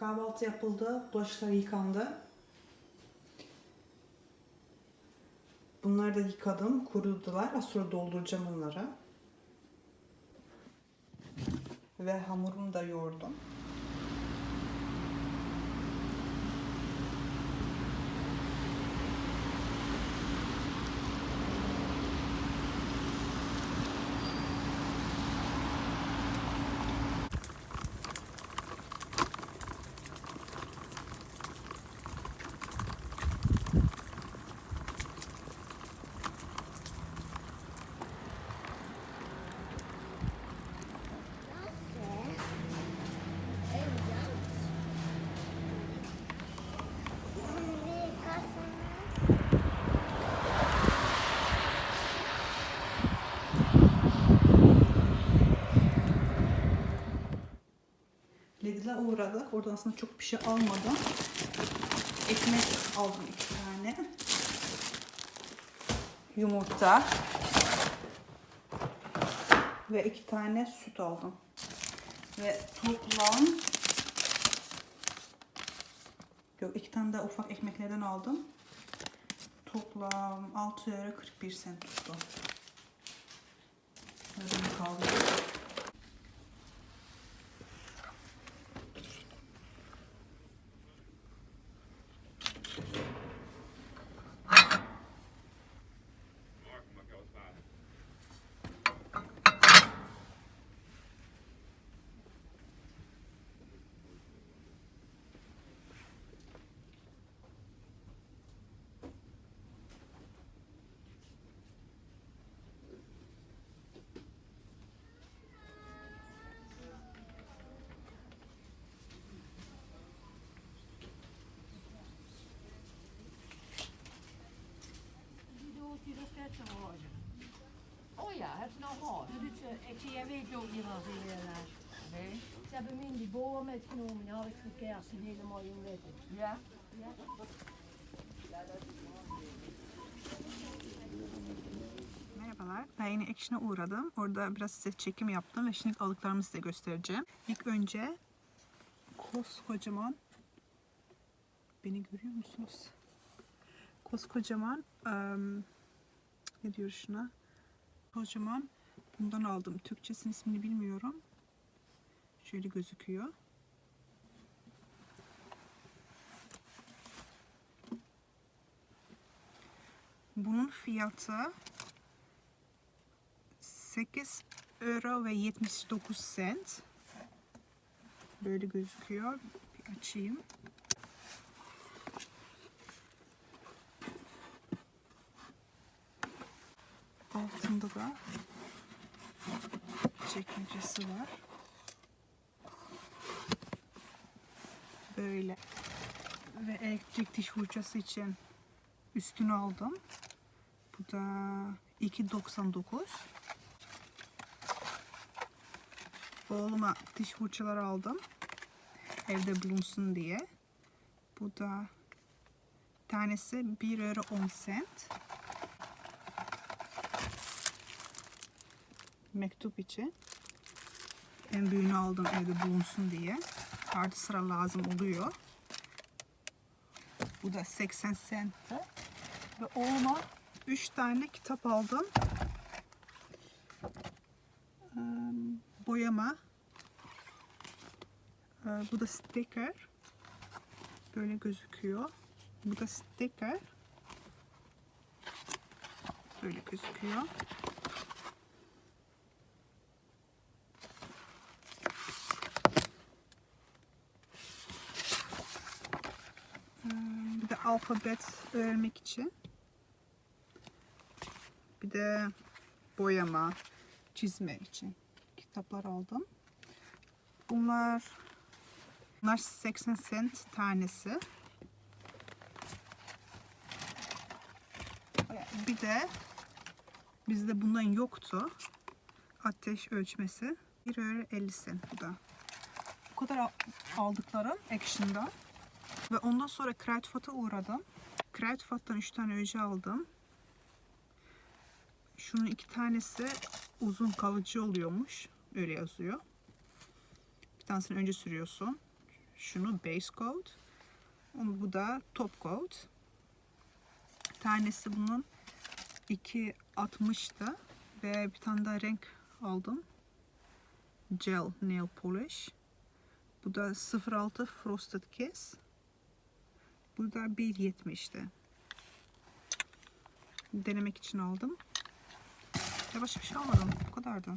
Kahvaltı yapıldı. Bulaşıklar yıkandı. Bunları da yıkadım. Kurudular. Az sonra dolduracağım onları. Ve hamurumu da yoğurdum. Lidl'e uğradık. Oradan aslında çok bir şey almadım. Ekmek aldım iki tane. Yumurta. Ve iki tane süt aldım. Ve toplam Yok iki tane de ufak ekmeklerden aldım. Toplam 6 euro 41 sent tuttu. Öyle kaldı. Die roze. Oh ja, heb je nou gehoord? Dat doet ze, ik zie, jij weet ook niet wat ze hier laat. Nee. Ze hebben me in die boom metgenomen, die had ik voor kerst, een hele mooie witte. Ja? Ja. Merhabalar. Ben yine Action'a uğradım. Orada biraz size çekim yaptım ve şimdi aldıklarımı size göstereceğim. İlk önce koskocaman beni görüyor musunuz? Koskocaman em, ne diyor şuna? Kocaman bundan aldım. Türkçesinin ismini bilmiyorum. Şöyle gözüküyor. Bunun fiyatı 8 euro ve 79 sent. Böyle gözüküyor. Bir açayım. Altında da çekmecesi var. Böyle. Ve elektrik diş fırçası için üstünü aldım. Bu da 2.99. Oğluma diş fırçaları aldım. Evde bulunsun diye. Bu da tanesi 1 euro 10 cent. Mektup için. En büyüğünü aldım evde bulunsun diye. Artı sıra lazım oluyor. Bu da 80 cent. Ve oğluma 3 tane kitap aldım. Boyama. Bu da sticker. Böyle gözüküyor. Bu da sticker. Böyle gözüküyor. Bir de alfabet öğrenmek için. Bir de boyama, çizme için kitaplar aldım. Bunlar bunlar 80 cent tanesi. Bir de bizde bundan yoktu. Ateş ölçmesi. 1 euro 50 cent bu da. Bu kadar al- aldıklarım Action'dan. Ve ondan sonra Kruidvat'a uğradım. Kruidvat'tan 3 tane öce aldım. Şunun iki tanesi uzun kalıcı oluyormuş. Öyle yazıyor. Bir tanesini önce sürüyorsun. Şunu base coat. Onu, bu da top coat. Tanesi bunun 2.60'tı. Ve bir tane daha renk aldım. Gel nail polish. Bu da 06 frosted kiss. Bu da 1.70'ti. Denemek için aldım. Ya başka bir şey almadım. Bu kadardı.